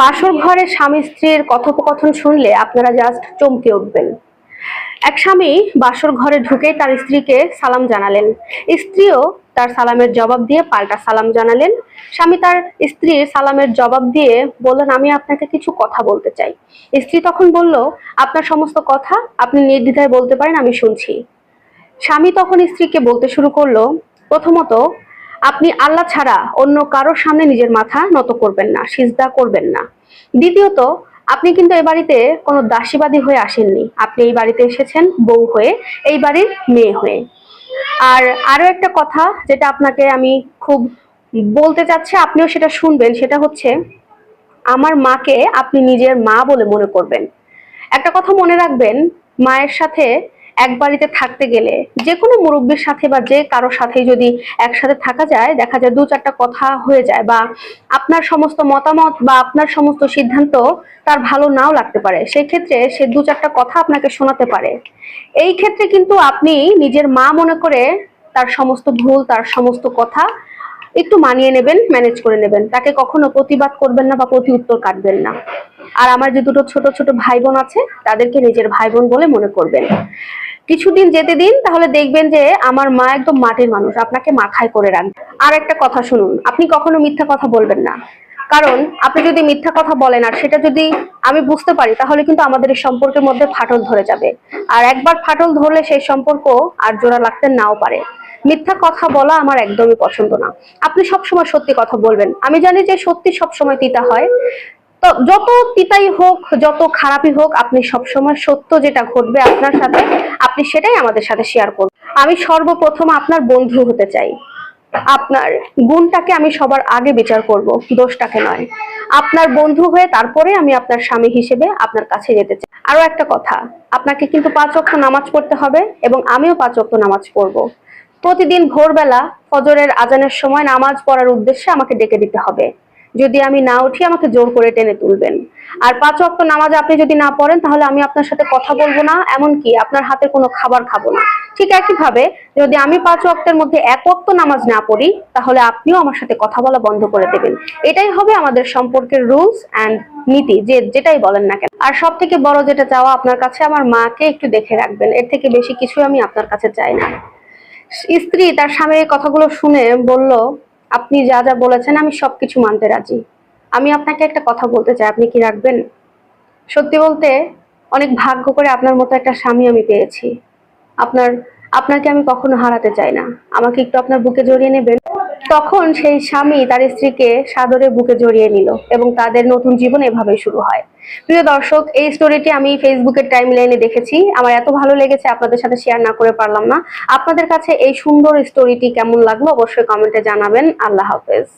বাসর ঘরে স্বামী স্ত্রীর কথোপকথন শুনলে আপনারা জাস্ট চমকে উঠবেন। এক স্বামী বাসর ঘরে ঢুকেই তার স্ত্রীকে সালাম জানালেন। স্ত্রীও তার সালামের জবাব দিয়ে পাল্টা সালাম জানালেন। স্বামী তার স্ত্রীর সালামের জবাব দিয়ে বললেন, আমি আপনাকে কিছু কথা বলতে চাই। স্ত্রী তখন বলল, আপনার সমস্ত কথা আপনি নির্দ্বিধায় বলতে পারেন, আমি শুনছি। স্বামী তখন স্ত্রীকে বলতে শুরু করল, প্রথমত আপনি আল্লাহ ছাড়া অন্য কারোর সামনে নিজের মাথা নত করবেন না, সিজদা করবেন না। দ্বিতীয়ত, আপনি কিন্তু এ বাড়িতে কোনো দাসীবাদী হয়ে আসেননি। আপনি এই বাড়িতে এসেছেন বউ হয়ে, এই বাড়ির মেয়ে হয়ে। আর আরও একটা কথা যেটা আপনাকে আমি খুব বলতে চাচ্ছি, আপনিও সেটা শুনবেন, সেটা হচ্ছে, আমার মাকে আপনি নিজের মা বলে মনে করবেন। একটা কথা মনে রাখবেন, মায়ের সাথে এক বাড়িতে থাকতে গেলে যে কোনো মুরব্বীর সাথে বা যে কারোর সাথে যদি একসাথে থাকা যায়, দেখা যায় দু চারটা কথা হয়ে যায় বা আপনার সমস্ত মতামত বা আপনার সমস্ত সিদ্ধান্ত তার ভালো নাও লাগতে পারে। সেই ক্ষেত্রে সে দু চারটা কথা আপনাকে শোনাতে পারে। এই ক্ষেত্রে কিন্তু আপনি নিজের মা মনে করে তার সমস্ত ভুল, তার সমস্ত কথা একটু মানিয়ে নেবেন, ম্যানেজ করে নেবেন। তাকে কখনো প্রতিবাদ করবেন না বা প্রতি উত্তর কাটবেন না। আর আমার যে দুটো ছোট ছোট ভাই বোন আছে, তাদেরকে নিজের ভাই বোন বলে মনে করবেন। কিছুদিন যেতে দিন, তাহলে দেখবেন যে আমার মা একদম মাটির মানুষ, আপনাকে মাথায় করে রাখবে। আর একটা কথা শুনুন, আপনি কখনো মিথ্যা কথা বলবেন না। কারণ আপনি যদি মিথ্যা কথা বলেন আর সেটা যদি আমি বুঝতে পারি, তাহলে কিন্তু আমাদের এই সম্পর্কের মধ্যে ফাটল ধরে যাবে। আর একবার ফাটল ধরলে সেই সম্পর্ক আর জোড়া লাগতে নাও পারে। মিথ্যা কথা বলা আমার একদমই পছন্দ না। আপনি সবসময় সত্যি কথা বলবেন। আমি জানি যে সত্যি সবসময় তিতা হয়। তো যত তিতাই হোক, যত খারাপই হোক, আপনি সবসময় সত্য যেটা ঘটবে আপনার সাথে, আপনি সেটাই আমাদের সাথে শেয়ার করুন। আমি সর্বপ্রথম আপনার বন্ধু হতে চাই। আপনার গুণটাকে আমি সবার আগে বিচার করব, দোষটাকে নয়। আপনার বন্ধু হয়ে তারপরে আমি আপনার স্বামী হিসেবে আপনার কাছে যেতে চাই। আরও একটা কথা, আপনাকে কিন্তু পাঁচ অক্ষ নামাজ পড়তে হবে এবং আমিও পাঁচ অক্ষ নামাজ পড়ব। প্রতিদিন ভোরবেলা ফজরের আজানের সময় নামাজ পড়ার উদ্দেশ্যে আমাকে ডেকে দিতে হবে। যদি আমি না উঠি, আমাকে জোর করে টেনে তুলবেন। আর পাঁচ ওয়াক্ত নামাজ আপনি যদি না পড়েন, তাহলে আমি আপনার সাথে কথা বলব না, এমনকি আপনার হাতে কোনো খাবার খাব না। ঠিক একইভাবে, যদি আমি পাঁচ ওয়াক্তের মধ্যে এক ওয়াক্ত নামাজ না পড়ি, তাহলে আপনিও আমার সাথে কথা বলা বন্ধ করে দেবেন। এটাই হবে আমাদের সম্পর্কের রুলস অ্যান্ড নীতি, যে যেটাই বলেন না কেন। আর সব থেকে বড় যেটা চাওয়া আপনার কাছে, আমার মাকে একটু দেখে রাখবেন। এর থেকে বেশি কিছু আমি আপনার কাছে চাই না। স্ত্রী তার স্বামীর কথাগুলো শুনে বলল আপনি যা যা বলেছেন, আমি সবকিছু মানতে রাজি। আমি আপনাকে একটা কথা বলতে চাই, আপনি কি রাখবেন? সত্যি বলতে, অনেক ভাগ্য করে আপনার মতো একটা স্বামী আমি পেয়েছি। আপনার, আপনাকে আমি কখনো হারাতে চাই না। আমাকে একটু আপনার বুকে জড়িয়ে নেবেন। তখন সেই স্বামী তার স্ত্রীকে সাদরে বুকে জড়িয়ে নিল এবং তাদের নতুন জীবন এভাবে শুরু হয়। প্রিয় দর্শক, এই স্টোরিটি আমি ফেসবুকের টাইম লাইনে দেখেছি। আমার এত ভালো লেগেছে, আপনাদের সাথে শেয়ার না করে পারলাম না। আপনাদের কাছে এই সুন্দর স্টোরিটি কেমন লাগল অবশ্যই কমেন্টে জানাবেন। আল্লাহ হাফেজ।